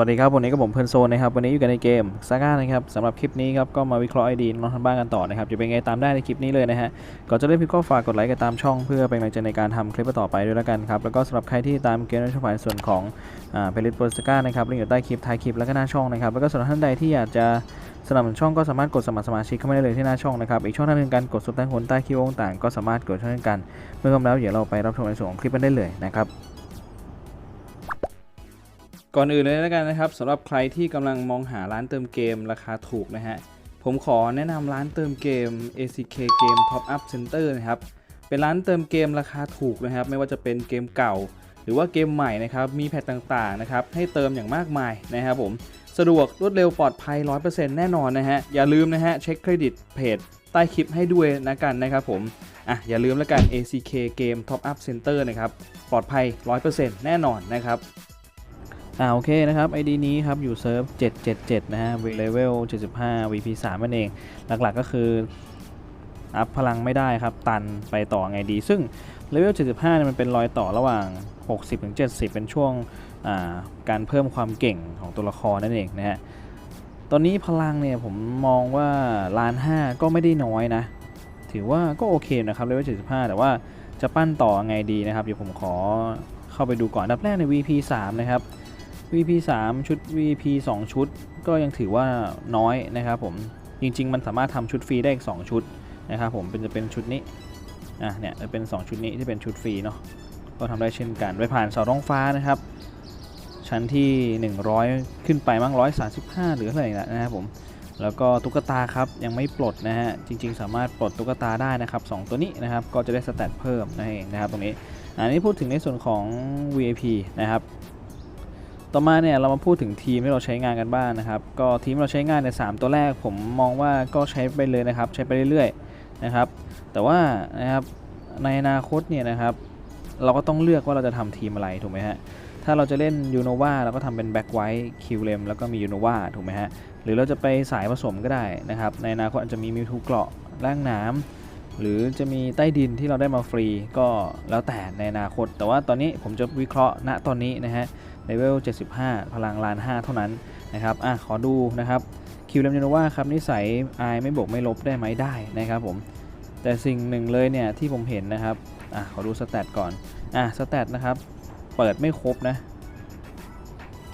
วัสดีครับวันนี้ก็ผมเพื่อนโซนนะครับวันนี้อยู่กันในเกมซาก้านะครับสำหรับคลิปนี้ครับก็มาวิเคราะห์ไอดีน้องทางบ้านกันต่อนะครับจะเป็นไงตามได้ในคลิปนี้เลยนะฮะก่อนจะเริ่มคลิปก็ฝากกดไลค์กันตามช่องเพื่อเป็นกำลังใจในการทำคลิปต่อไปด้วยแล้วกันครับแล้วก็สำหรับใครที่ตามเกมในช่องฝ่ายส่วนของอ่าเพลิตโปรซาก้านะครับลิงก์อยู่ใต้คลิปท้ายคลิปแล้วก็หน้าช่องนะครับแล้วก็สำหรับท่านใดที่อยากจะสนับสนุนช่องก็สามารถกดสมัครสมาชิกเข้ามาได้เลยที่หน้าช่องนะครับอีกช่องทางหนึ่งการกดซุปใต้คนใต้คลิปต่างก็สามารถกดช่องกัน เมื่อพร้อมแล้วเดี๋ยวเราไปรับชมในส่วนของคลิปกันได้เลยนะครับ ก่อนอื่นเลยแล้วกันนะครับสำหรับใครที่กำลังมองหาร้านเติมเกมราคาถูกนะฮะผมขอแนะนำร้านเติมเกม ACK Game Top Up Center นะครับเป็นร้านเติมเกมราคาถูกนะครับ ไม่ว่าจะเป็นเกมเก่า หรือว่าเกมใหม่นะครับมีแพทต่างๆนะครับให้เติมอย่างมากมายนะครับผมสะดวกรวดเร็วปลอดภัย 100%แน่นอนนะฮะอย่าลืมนะฮะเช็คเครดิตเพจใต้คลิปให้ด้วยนะกันนะครับผมอะอย่าลืมแล้วกัน ACK Game Top Up Center นะครับปลอดภัย 100%แน่นอนนะครับ อ่าโอเคนะครับ ID นี้ครับอยู่เซิร์ฟ 777 นะฮะเลเวล75 VP 3นั่นเอง หลักๆก็คืออัพพลังไม่ได้ครับ ตันไปต่อไงดี ซึ่งเลเวล 75เนี่ยมันเป็นรอยต่อระหว่าง 60ถึง70 เป็นช่วงอ่าการเพิ่มความเก่งของตัวละครนั่นเองนะฮะ ตอนนี้พลังเนี่ยผมมองว่าล้านห้าก็ไม่ได้น้อยนะ ถือว่าก็โอเคนะครับเลเวล 75 แต่ว่าจะปั้นต่อไงดีนะครับ เดี๋ยวผมขอเข้าไปดูก่อนอันดับแรกใน VP 3 นะครับ VP 3 ชุด VP 2 ชุด ก็ยังถือว่าน้อยนะครับผมจริง ๆ มันสามารถทำชุดฟรีได้อีก 2 ชุดนะครับผมเป็นจะเป็นชุดนี้อะเนี่ยจะเป็น 2 ชุดนี้ที่เป็นชุดฟรีเนาะก็ทำได้เช่นกันไปผ่านเสาท้องฟ้านะครับ ชั้นที่ 100 ขึ้นไปมั้ง135 หรืออะไรละนะครับผมแล้วก็ตุ๊กตาครับยังไม่ปลดนะฮะจริง ๆ สามารถปลดตุ๊กตาได้นะครับสองตัวนี้นะครับก็จะได้สแตทเพิ่มนั่นเองนะครับตรงนี้อันนี้พูดถึงในส่วนของ VIP นะครับ ต่อมาเนี่ยเรามาพูดถึงทีมที่เราใช้งานกันบ้างนะครับ ก็ทีมเราใช้งานในสามตัวแรก ผมมองว่าก็ใช้ไปเลยนะครับ ใช้ไปเรื่อยๆนะครับ แต่ว่านะครับในอนาคตเนี่ยนะครับ เราก็ต้องเลือกว่าเราจะทำทีมอะไรถูกไหมฮะถ้าเราจะเล่นยูโนวาเราก็ทำเป็นแบ็กไวท์คิวเลมแล้วก็มียูโนวาถูกไหมฮะหรือเราจะไปสายผสมก็ได้นะครับ ในอนาคตอาจจะมีมิวทูเกราะร่างน้ำหรือจะมีใต้ดินที่เราได้มาฟรีก็แล้วแต่ในอนาคต แต่ว่าตอนนี้ผมจะวิเคราะห์ณตอนนี้นะฮะ เลเวล 75 พลังลาน5เท่านั้นนะครับอะขอดูนะครับคิวเลมยูโนวาครับนิสัยอายไม่บวกไม่ลบได้ไหมได้นะครับผมแต่สิ่งหนึ่งเลยเนี่ยที่ผมเห็นนะครับอะขอดูสแตทก่อนอะสแตทนะครับเปิดไม่ครบนะ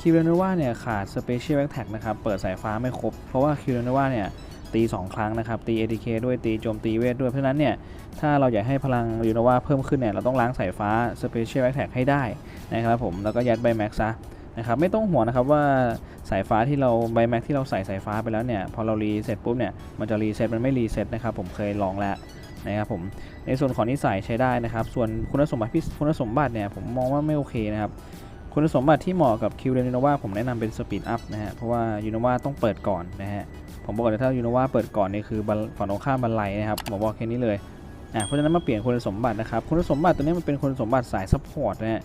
คิวเลมยูโนว่าเนี่ยขาดสเปเชียลแบ็กแท็กนะครับเปิดสายฟ้าไม่ครบ เพราะว่าคิวเลมยูโนว่าเนี่ยตี 2 ครั้งนะครับ ตี ATK ด้วยตีโจมตีเวทด้วยเพราะฉะนั้นเนี่ยถ้าเราอยากให้พลังยูโนวาเพิ่มขึ้นเนี่ยเราต้องล้างสายฟ้าสเปเชียลแบ็กแท็กให้ได้ นะครับผมแล้วก็ยัดใบแม็กซะนะครับไม่ต้องห่วงนะครับว่าสายฟ้าที่เราใบแม็กที่เราใส่สายฟ้าไปแล้วเนี่ยพอเรารีเซ็ตปุ๊บเนี่ยมันจะรีเซ็ตมันไม่รีเซ็ตนะครับผมเคยลองแล้วนะครับผมในส่วนของนิสัยใช้ได้นะครับ ส่วนคุณสมบัติพิคุณสมบัติเนี่ยผมมองว่าไม่โอเคนะครับคุณสมบัติที่เหมาะกับคิวเรนยูโนวาผมแนะนำเป็นสปีดอัพนะฮะเพราะว่ายูโนวาต้องเปิดก่อนนะฮะผมบอกเลยถ้ายูโนวาเปิดก่อนนี่คือฝั่งตรงข้ามบันไลนะครับผมบอกแค่นี้เลยอะเพราะฉะนั้นมาเปลี่ยนคุณสมบัตินะครับคุณสมบัติตัวนี้มันเป็นคุณสมบัติสายซัพพอร์ตนะฮะ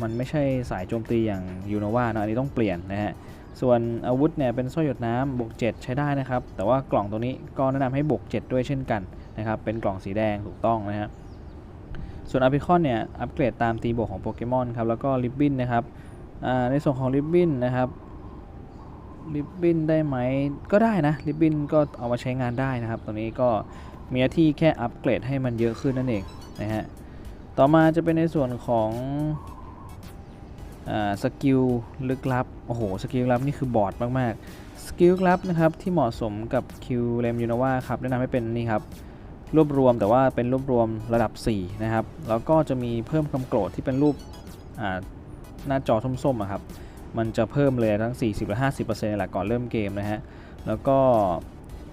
มันไม่ใช่สายโจมตีอย่างยูโนวาเนอะอันนี้ต้องเปลี่ยนนะฮะส่วนอาวุธเนี่ยเป็นสร้อยหยดน้ำบวก7ใช้ได้นะครับ แต่ว่ากล่องตัวนี้ก็แนะนำให้บวก7ด้วยเช่นกันนะครับ เป็นกล่องสีแดงถูกต้องนะฮะส่วนอาพิคอนเนี่ยอัปเกรดตามตีบวกของโปเกมอนครับ แล้วก็ริบบิ้นนะครับในส่วนของริบบิ้นนะครับริบบิ้นได้ไหมก็ได้นะริบบิ้นก็เอามาใช้งานได้นะครับตรงนี้ก็มีหน้าที่แค่อัปเกรดให้มันเยอะขึ้นนั่นเองนะฮะต่อมาจะเป็นในส่วนของ สกิลลึกลับ โอ้โห สกิลลับนี่คือบอดมากๆ สกิลลับนะครับที่เหมาะสมกับคิวเลมยูนาวาครับแนะนำให้เป็นนี่ครับรวบรวมแต่ว่าเป็นรวบรวมระดับ 4 นะครับ แล้วก็จะมีเพิ่มคำโกรธที่เป็นรูปหน้าจอส้มๆอะครับ มันจะเพิ่มเลยทั้ง 40และ50%แหละก่อนเริ่มเกมนะฮะ แล้วก็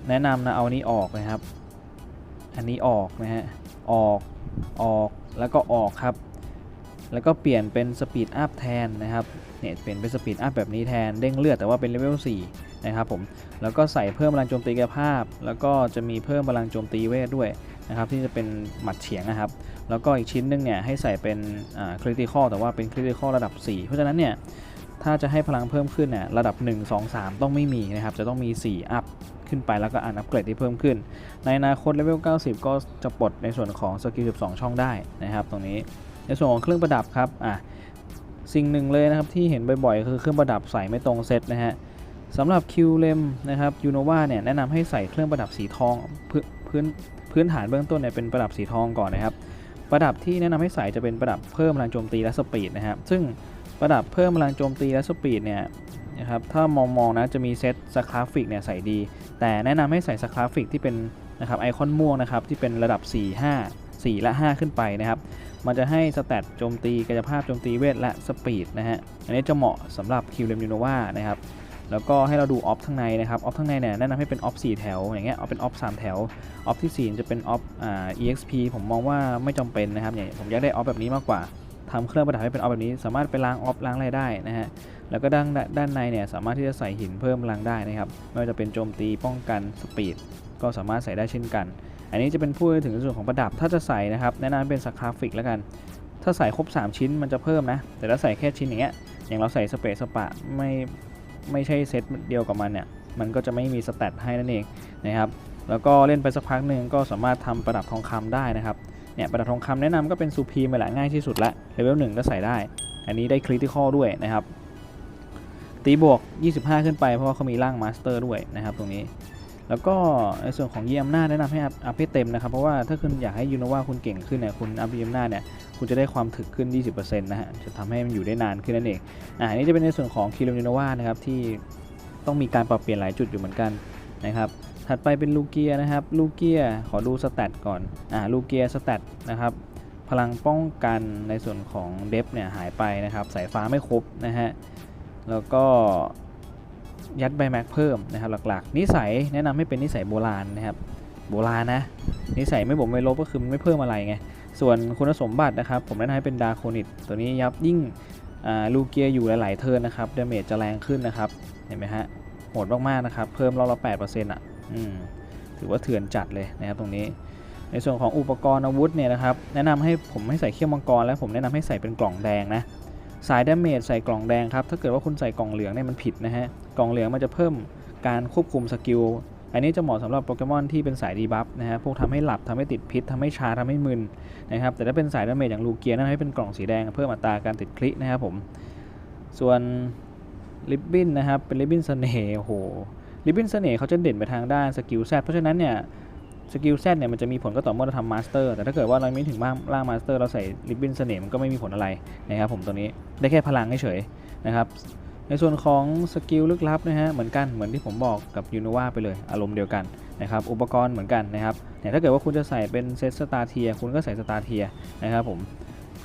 แนะนำนะเอานี้ออกนะครับ อันนี้ออกนะฮะ ออก ออก แล้วก็ออกครับ แล้วก็เปลี่ยนเป็นสปีดอัพแทนนะครับเนี่ยเปลี่ยนเป็นสปีดอัพแบบนี้แทนเด้งเลือดแต่ว่าเป็นเลเวล4นะครับผมแล้วก็ใส่เพิ่มพลังโจมตีกายภาพ แล้วก็จะมีเพิ่มพลังโจมตีเวทด้วยนะครับที่จะเป็นหมัดเฉียงนะครับ แล้วก็อีกชิ้นหนึงเนี่ยให้ใส่เป็นคริติคอลแต่ว่าเป็นคริติคอลระดับ 4 เพราะฉะนั้นเนี่ยถ้าจะให้พลังเพิ่มขึ้นเนี่ยระดับ 1 2 3 ต้องไม่มีนะครับ จะต้องมี 4 อัพขึ้นไปแล้วก็อันอัปเกรดที่เพิ่มขึ้น ในอนาคตเลเวล 90 ก็จะปลดในส่วนของสกิล 12 ช่องได้นะครับ ตรงนี้ ในส่วนของเครื่องประดับครับอะสิ่งหนึ่งเลยนะครับที่เห็นบ่อยๆ คือเครื่องประดับใส่ไม่ตรงเซตนะฮะสำหรับคิวเลมนะครับยูโนวาเนี่ยแนะนำให้ใส่เครื่องประดับสีทองพื้นพื้นพื้นฐานเบื้องต้นเนี่ยเป็นประดับสีทองก่อนนะครับ ประดับที่แนะนำให้ใส่จะเป็นประดับเพิ่มพลังโจมตีและสปีดนะครับซึ่งประดับเพิ่มพลังโจมตีและสปีดเนี่ยนะครับถ้ามองมองๆนะจะมีเซตสคราฟิกเนี่ยใส่ดี แต่แนะนำให้ใส่สคราฟิกที่เป็นนะครับไอคอนม่วงนะครับที่เป็นระดับ 4 5 4 และ 5 ขึ้นไปนะครับ มันจะให้สแตทโจมตีกายภาพโจมตีเวทและสปีดนะฮะ อันนี้จะเหมาะสำหรับคิวเลมยูโนวานะครับ แล้วก็ให้เราดูออฟข้างในนะครับ ออฟข้างในเนี่ยแนะนำให้เป็นออฟ4แถว อย่างเงี้ย เอาเป็นออฟ3แถว ออฟที่ 4 จะเป็นออฟอ่า exp ผมมองว่าไม่จำเป็นนะครับเนี่ยผมอยากได้ออฟแบบนี้มากกว่าทำเครื่องประดับให้เป็นออฟแบบนี้ สามารถไปล้างออฟล้างอะไรได้นะฮะ แล้วก็ด้านด้านในเนี่ยสามารถที่จะใส่หินเพิ่มพลังได้นะครับ ไม่ว่าจะเป็นโจมตีป้องกันสปีดก็สามารถใส่ได้เช่นกัน อันนี้จะเป็นพูดถึงส่วนของประดับถ้าจะใส่นะครับแนะนำเป็นสคราฟิกแล้วกัน ถ้าใส่ครบ 3 ชิ้นมันจะเพิ่มนะ แต่ถ้าใส่แค่ชิ้นอย่างเงี้ยอย่างเราใส่สเปรย์สปะไม่ไม่ใช่เซตเดียวกับมันเนี่ยมันก็จะไม่มีสแตทให้นั่นเองนะครับแล้วก็เล่นไปสักพักหนึ่งก็สามารถทำประดับทองคำได้นะครับเนี่ยประดับทองคำแนะนำก็เป็นซูพีมไปแหละง่ายที่สุดละเลเวลหนึ่งก็ใส่ได้ อันนี้ได้คริติคอลด้วยนะครับตีบวก 25 ขึ้นไปเพราะว่าเขามีร่างมาสเตอร์ด้วยนะครับตรงนี้ แล้วก็ในส่วนของเยี่ยมหน้าจแนะนำให้อัพให้เต็มนะครับ เพราะว่าถ้าคุณอยากให้ยูโนวาคุณเก่งขึ้นเนี่ยคุณอัพเยี่ยมหน้าจเนี่ยคุณจะได้ความถึกขึ้น 20%นะฮะจะทำให้มันอยู่ได้นานขึ้นนั่นเองอ่าอันนี้จะเป็นในส่วนของคิโลยูโนวานะครับที่ต้องมีการปรับเปลี่ยนหลายจุดอยู่เหมือนกันนะครับถัดไปเป็นลูเกียนะครับลูเกียขอดูสแตทก่อนอ่าลูเกียสแตทนะครับพลังป้องกันในส่วนของเดฟเนี่ยหายไปนะครับสายฟ้าไม่ครบนะฮะแล้วก็ ยัดใบแม็กเพิ่มนะครับหลักๆ นิสัยแนะนำให้เป็นนิสัยโบราณนะครับโบราณนะ นิสัยไม่บ่มไม่ลบก็คือมันไม่เพิ่มอะไรไง ส่วนคุณสมบัตินะครับ ผมแนะนำให้เป็นดาโคนิตตัวนี้ยับยิ่งลูเกียอยู่หลาย ๆ เทิร์นนะครับเดเมจจะแรงขึ้นนะครับ เห็นไหมฮะโหดมาก ๆ นะครับ เพิ่มรอบละ8%อะอืมถือว่าเถื่อนจัดเลยนะครับตรงนี้ ในส่วนของอุปกรณ์อาวุธเนี่ยนะครับ แนะนำให้ผมให้ใส่เขี้ยวมังกรและผมแนะนำให้ใส่เป็นกล่องแดงนะ สายดาเมจใส่กล่องแดงครับ ถ้าเกิดว่าคุณใส่กล่องเหลืองเนี่ยมันผิดนะฮะ กล่องเหลืองมันจะเพิ่มการควบคุมสกิล อันนี้จะเหมาะสำหรับโปเกมอนที่เป็นสายดีบัฟนะฮะ พวกทำให้หลับทำให้ติดพิษทำให้ชาทำให้มึนนะครับ แต่ถ้าเป็นสายดาเมจอย่างลูเกียนั่นให้เป็นกล่องสีแดงเพิ่มอัตราการติดคลินะครับผม ส่วนลิบบินนะครับเป็นลิบบินเสน่ห์โอ้โหลิบบินเสน่ห์เขาจะเด่นไปทางด้านสกิลแซเพราะฉะนั้นเนี่ย สกิลแซเนี่ยมันจะมีผลก็ต่อเมื่อเราทำมาสเตอร์แต่ถ้าเกิดว่าเราไม่ถึงบ้างล่างมาสเตอร์เราใส่ลิบบินเสน่ห์มันก็ไม่มีผลอะไรนะครับผมตัวนี้ได้แค่พลังเฉยนะครับในส่วนของสกิลลึกลับนะฮะเหมือนกันเหมือนที่ผมบอกกับยูโนวาไปเลยอารมณ์เดียวกันนะครับอุปกรณ์เหมือนกันนะครับเนี่ยถ้าเกิดว่าคุณจะใส่เป็นเซตสตาร์เทียคุณก็ใส่สตาร์เทียนะครับผม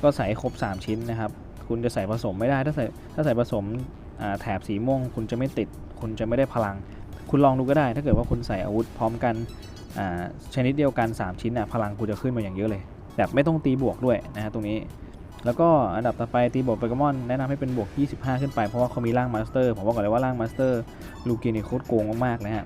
ก็ใส่ครบ 3 ชิ้นนะครับคุณจะใส่ผสมไม่ได้ถ้าใส่ถ้าใส่ผสมแถบสีม่วง คุณจะไม่ติด คุณจะไม่ได้พลัง คุณลองดูก็ได้ ถ้าเกิดว่าคุณใส่อาวุธพร้อมกันอ่า ชนิดเดียวกัน 3 ชิ้นน่ะพลังกูจะขึ้นมาอย่างเยอะเลย แบบไม่ต้องตีบวกด้วยนะฮะตรงนี้ แล้วก็อันดับต่อไปตีบวกโปเกมอนแนะนำให้เป็นบวก 25 ขึ้นไป เพราะว่าเขามีร่างมาสเตอร์ผมบอกก่อนเลยว่าร่างมาสเตอร์ลูกินี่โคตรโกงมากๆนะฮะ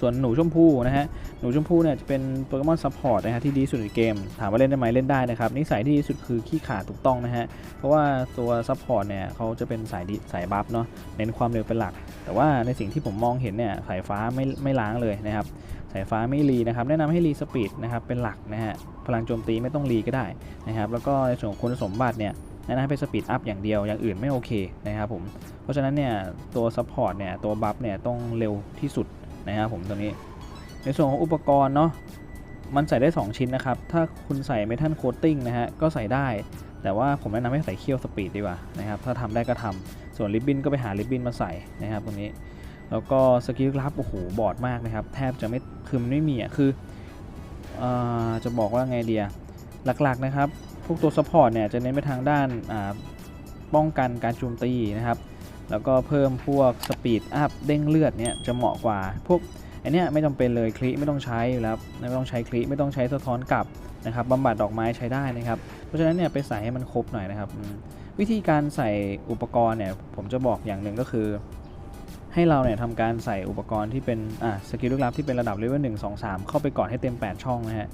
ส่วนหนูชมพูนะฮะหนูชมพูเนี่ยจะเป็นโปเกมอนซัพพอร์ตนะฮะที่ดีสุดในเกม ถามว่าเล่นได้ไหมเล่นได้นะครับนิสัยที่ดีสุดคือขี้ขาดถูกต้องนะฮะเพราะว่าตัวซัพพอร์ตเนี่ยเขาจะเป็นสายดิสายบัฟเนาะเน้นความเร็วเป็นหลัก แต่ว่าในสิ่งที่ผมมองเห็นเนี่ยสายฟ้าไม่ไม่ล้างเลยนะครับ สายฟ้าไม่รีนะครับแนะนำให้รีสปีดนะครับเป็นหลักนะฮะพลังโจมตีไม่ต้องรีก็ได้นะครับแล้วก็ในส่วนของคุณสมบัติเนี่ยแนะนำให้เป็นสปีดอัพอย่างเดียวอย่างอื่นไม่โอเคนะครับผมเพราะฉะนั้นเนี่ยตัวซัพพอร์ตเนี่ยตัวบัฟเนี่ยต้องเร็วที่สุดนะครับผมตัวนี้ ในส่วนของอุปกรณ์เนาะมันใส่ได้ 2 ชิ้นนะครับ ถ้าคุณใส่เมทัลโคตติ้งนะฮะ ก็ใส่ได้ แต่ว่าผมแนะนำให้ใส่เคี่ยวสปีดดีกว่านะครับ ถ้าทำได้ก็ทำ ส่วนริบบิ้นก็ไปหาริบบิ้นมาใส่นะครับตรงนี้ แล้วก็สกิลลับโอ้โหบอดมากนะครับ แทบจะไม่คือมันไม่มีอะคืออจะบอกว่าไงเดียหลักๆนะครับ พวกตัวซัพพอร์ตเนี่ยจะเน้นไปทางด้านาป้องกันการโจมตีนะครับ แล้วก็เพิ่มพวกสปีดอัพเด้งเลือดเนี่ยจะเหมาะกว่า พวกอันเนี้ยไม่จำเป็นเลยคลิไม่ต้องใช้อยู่แล้วไม่ต้องใช้คลิไม่ต้องใช้สะท้อนกลับนะครับบำบัดดอกไม้ใช้ได้นะครับ เพราะฉะนั้นเนี่ยไปใส่ให้มันครบหน่อยนะครับ วิธีการใส่อุปกรณ์เนี่ยผมจะบอกอย่างหนึ่งก็คือ ให้เราเนี่ยทำการใส่อุปกรณ์ที่เป็นอ่าสกิลลึกลับที่เป็นระดับเลเวลหนึ่งสองสามเข้าไปก่อนให้เต็ม 8 ช่องนะฮะ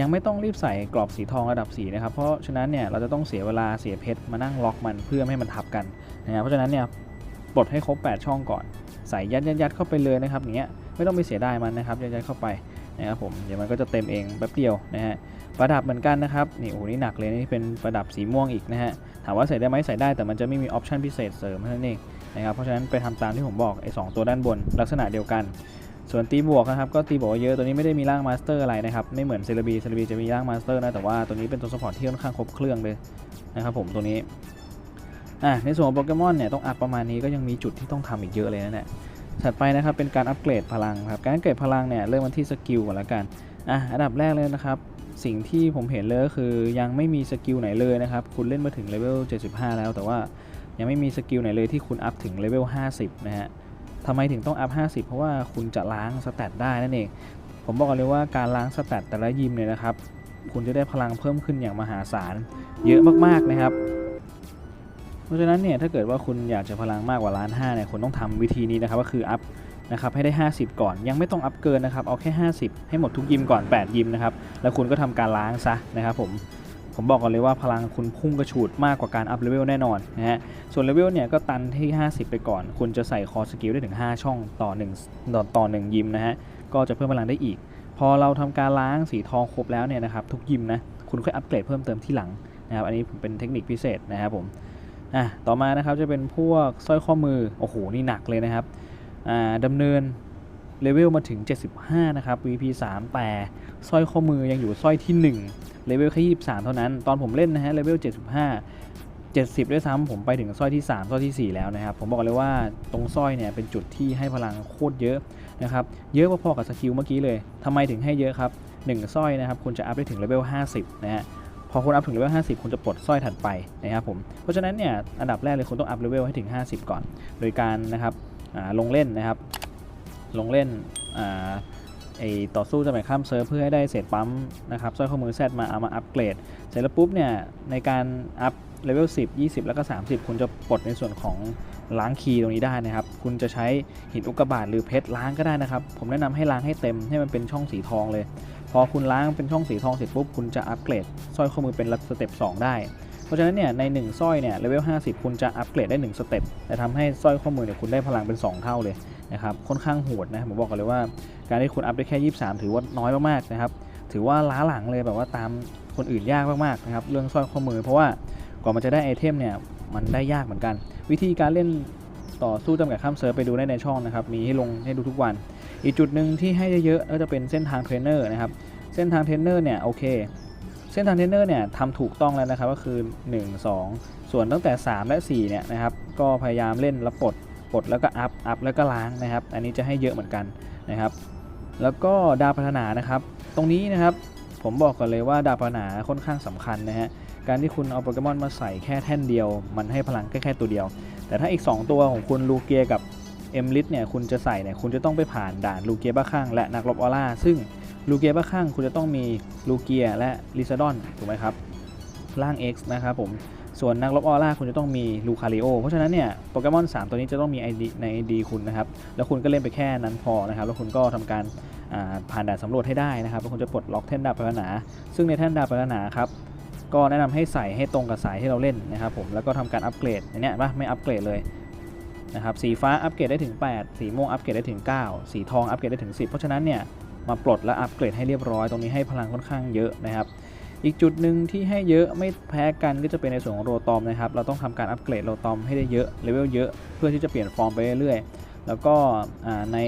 ยังไม่ต้องรีบใส่กรอบสีทองระดับสีนะครับ เพราะฉะนั้นเนี่ยเราจะต้องเสียเวลาเสียเพชรมานั่งล็อกมันเพื่อไม่ให้มันทับกันนะครับเพราะฉะนั้นเนี่ยปลดให้ครบ 8 ช่องก่อน ใส่ยัดยัดยัดเข้าไปเลยนะครับอย่างเงี้ยไม่ต้องไปเสียดายมันนะครับยัดยัดเข้าไปนะครับผมเดี๋ยวมันก็จะเต็มเองแป๊บเดียวนะฮะประดับเหมือนกันนะครับนี่โอ้โหนี่หนักเลยนี่เป็นประดับสีม่วงอีกนะฮะถามว่าใส่ได้ไหมใส่ได้แต่มันจะไม่มีออปชันพิเศษเสริมเท่านั้นเอง นะครับเพราะฉะนั้นไปทำตามที่ผมบอกไอ้สองตัวด้านบนลักษณะเดียวกัน ส่วนตีบวกนะครับก็ตีบวกเยอะตัวนี้ไม่ได้มีร่างมาสเตอร์อะไรนะครับไม่เหมือนเซเลบีเซเลบีจะมีร่างมาสเตอร์นะแต่ว่าตัวนี้เป็นตัวสปอร์ตที่ค่อนข้างครบเครื่องเลยนะครับผมตัวนี้อะในส่วนของโปเกมอนเนี่ยต้องอัพประมาณนี้ก็ยังมีจุดที่ต้องทำอีกเยอะเลยนะเนี่ยถัดไปนะครับเป็นการอัปเกรดพลังครับการอัปเกรดพลังเนี่ยเริ่มันที่สกิลก่อนละกันอะอันดับแรกเลยนะครับสิ่งที่ผมเห็นเลยก็คือยังไม่มีสกิลไหนเลยนะครับคุณเล่นมาถึงเลเวล75 แล้วแต่ว่า ยังไม่มีสกิลไหนเลยที่คุณอัพถึงเลเวล 50 นะฮะทำไมถึงต้องอัพ 50 เพราะว่าคุณจะล้างสแตทได้นั่นเอง ผมบอกเลยว่าการล้างสแตทแต่ละยิมเนี่ยนะครับ คุณจะได้พลังเพิ่มขึ้นอย่างมหาศาล เยอะมากๆนะครับ เพราะฉะนั้นเนี่ยถ้าเกิดว่าคุณอยากจะพลังมากกว่าล้านห้าเนี่ยคุณต้องทำวิธีนี้นะครับก็คืออัพนะครับให้ได้ 50 ก่อนยังไม่ต้องอัพเกินนะครับเอาแค่ 50 ให้หมดทุกยิมก่อน 8 ยิมนะครับแล้วคุณก็ทำการล้างซะนะครับผม ผมบอกก่อนเลยว่าพลังคุณพุ่งกระฉูดมากกว่าการอัพเลเวลแน่นอนนะฮะ ส่วนเลเวลเนี่ยก็ตันที่ 50 ไปก่อน คุณจะใส่คอสกิลได้ถึง 5 ช่องต่อ1ต่อต่อ1ยิมนะฮะ ก็จะเพิ่มพลังได้อีก พอเราทำการล้างสีทองครบแล้วเนี่ยนะครับทุกยิมนะ คุณค่อยอัปเกรดเพิ่มเติมที่หลังนะครับ อันนี้ผมเป็นเทคนิคพิเศษนะครับผม อะ ต่อมานะครับจะเป็นพวกสร้อยข้อมือ โอ้โห นี่หนักเลยนะครับ อ่าดำเนิน เลเวลมาถึง 75 นะครับ VP 3 แต่สร้อยข้อมือยังอยู่สร้อยที่ 1 เลเวลแค่23 เท่านั้น ตอนผมเล่นนะฮะ เลเวล 75 70 ด้วยซ้ำผมไปถึงสร้อยที่ 3สร้อยที่ 4 แล้วนะครับ ผมบอกเลยว่าตรงสร้อยเนี่ยเป็นจุดที่ให้พลังโคตรเยอะนะครับ เยอะพอๆกับสกิลเมื่อกี้เลยทำไมถึงให้เยอะครับ 1 สร้อยนะครับคุณจะอัพได้ถึงเลเวล 50 นะฮะพอคุณอัพถึงเลเวล 50 คุณจะปลดสร้อยถัดไปนะครับผม เพราะฉะนั้นเนี่ยอันดับแรกเลยคุณต้องอัพเลเวลให้ถึง 50 ก่อน โดยการนะครับลงเล่นนะครับ ลงเล่นอ่าไอต่อสู้จะไปข้ามเซิร์ฟเพื่อให้ได้เศษปั๊มนะครับสร้อยข้อมือแซดมาเอามาอัปเกรด เสร็จแล้วปุ๊บเนี่ยในการอัพเลเวล10 20 แล้วก็ 30 คุณจะปลดในส่วนของล้างคีย์ตรงนี้ได้นะครับ คุณจะใช้หินอุกกาบาตหรือเพชรล้างก็ได้นะครับ ผมแนะนำให้ล้างให้เต็มให้มันเป็นช่องสีทองเลย พอคุณล้างเป็นช่องสีทองเสร็จปุ๊บคุณจะอัปเกรดสร้อยข้อมือเป็นสเต็ป2ได้ เพราะฉะนั้นเนี่ยใน1สร้อยเนี่ยเลเวล50 คุณจะอัปเกรดได้ 1 สเต็ปแต่ทำให้สร้อยข้อมือเนี่ยคุณได้พลังเป็น 2 เท่าเลยนะครับค่อนข้างโหดนะผมบอกกันเลยว่าการที่คุณอัพได้แค่ 23 ถือว่าน้อยมากๆนะครับถือว่าล้าหลังเลยแบบว่าตามคนอื่นยากมากๆนะครับเรื่องสร้อยข้อมือ เพราะว่ากว่ามันจะได้ไอเทมเนี่ยมันได้ยากเหมือนกัน วิธีการเล่นต่อสู้จำกัดข้ามเซิร์ฟไปดูได้ในช่องนะครับมีให้ลงให้ดูทุกวัน อีกจุดหนึ่งที่ให้เยอะๆก็จะเป็นเส้นทางเทรนเนอร์นะครับเส้นทางเทรนเนอร์เนี่ยโอเค เส้นทางเทนเนอร์เนี่ยทำถูกต้องแล้วนะครับก็คือ 1 2 ส่วนตั้งแต่ 3 และ 4 เนี่ยนะครับก็พยายามเล่นแล้วปลดปลดแล้วก็อัพอัพแล้วก็ล้างนะครับ อันนี้จะให้เยอะเหมือนกันนะครับ แล้วก็ดาวพัฒนานะครับ ตรงนี้นะครับผมบอกก่อนเลยว่าดาวพัฒนาค่อนข้างสำคัญนะฮะการที่คุณเอาโปเกมอนมาใส่แค่แท่นเดียว มันให้พลังแค่แค่ตัวเดียว แต่ถ้าอีก 2 ตัวของคุณลูเกียกับเอ็มลิสเนี่ยคุณจะใส่เนี่ยคุณจะต้องไปผ่านด่านลูเกียบ้าข้างและนักรบออร่าซึ่ง ลูเกียบ้าข้างคุณจะต้องมีลูเกียและลิซาดอนถูกไหมครับร่าง X นะครับผมส่วนนักรบออร่าคุณจะต้องมีลูคาริโอเพราะฉะนั้นเนี่ยโปเกมอน 3 ตัวนี้จะต้องมี ID ใน ID คุณนะครับ แล้วคุณก็เล่นไปแค่นั้นพอนะครับ แล้วคุณก็ทำการผ่านด่านสำรวจให้ได้นะครับ แล้วคุณจะปลดล็อกแท่นดาบปรารถนา ซึ่งในแท่นดาบปรารถนาครับก็แนะนำให้ใส่ให้ตรงกับสายที่เราเล่นนะครับผมแล้วก็ทำการอัปเกรดอันเนี้ยปะไม่อัปเกรดเลยนะครับสีฟ้าอัปเกรดได้ถึง 8 สีม่วงอัปเกรดได้ถึง 9 สีทองอัปเกรดได้ถึง 10 เพราะฉะนั้นเนี่ย มาปลดและอัปเกรดให้เรียบร้อย ตรงนี้ให้พลังค่อนข้างเยอะนะครับ อีกจุดหนึ่งที่ให้เยอะไม่แพ้กันก็จะเป็นในส่วนของโรตอมนะครับ เราต้องทำการอัปเกรดโรตอมให้ได้เยอะเลเวลเยอะเพื่อที่จะเปลี่ยนฟอร์มไปเรื่อยๆ แล้วก็ใน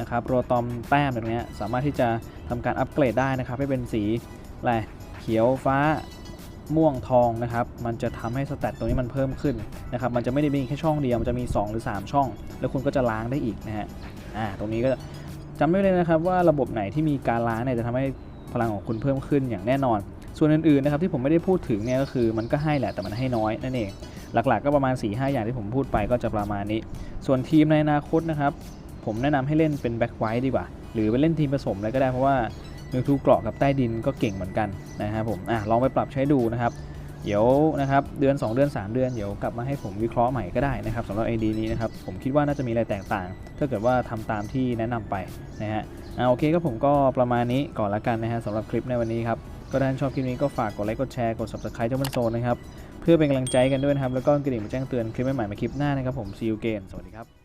นะครับโรตอมแต้มแบบเนี้ยสามารถที่จะทำการอัปเกรดได้นะครับ ให้เป็นสีอะไรเขียวฟ้าม่วงทองนะครับ มันจะทำให้สแตตตรงนี้มันเพิ่มขึ้นนะครับ มันจะไม่ได้มีแค่ช่องเดียว มันจะมี 2 หรือ 3 ช่อง แล้วคุณก็จะล้างได้อีกนะฮะ อ่า ตรงนี้ก็ จำไว้เลยนะครับว่าระบบไหนที่มีการล้างเนี่ยจะทำให้พลังของคุณเพิ่มขึ้นอย่างแน่นอน ส่วนอื่นๆนะครับที่ผมไม่ได้พูดถึงเนี่ยก็คือมันก็ให้แหละแต่มันให้น้อยนั่นเองหลักๆก็ประมาณ 4-5 อย่างที่ผมพูดไปก็จะประมาณนี้ ส่วนทีมในอนาคตนะครับ ผมแนะนำให้เล่นเป็นแบ็คไวท์ดีกว่า หรือไปเล่นทีมผสมอะไรก็ได้เพราะว่ามิวทูเกราะกับใต้ดินก็เก่งเหมือนกันนะครับผมอะลองไปปรับใช้ดูนะครับ เดี๋ยวนะครับเดือน 2 เดือน 3 เดือนเดี๋ยวกลับมาให้ผมวิเคราะห์ใหม่ก็ได้นะครับสำหรับ ID นี้นะครับผมคิดว่าน่าจะมีอะไรแตกต่าง ถ้าเกิดว่าทำตามที่แนะนำไปนะฮะอ่าโอเคก็ผมก็ประมาณนี้ก่อนละกันนะฮะสำหรับคลิปในวันนี้ครับก็ถ้าท่านชอบคลิปนี้ก็ฝากกดไลค์กดแชร์กด subscribe เจ้าบันโซนนะครับเพื่อเป็นกำลังใจกันด้วยนะครับแล้วก็กระดิ่งมาแจ้งเตือนคลิปใหม่ๆมาคลิปหน้านะครับผม see you again สวัสดีครับ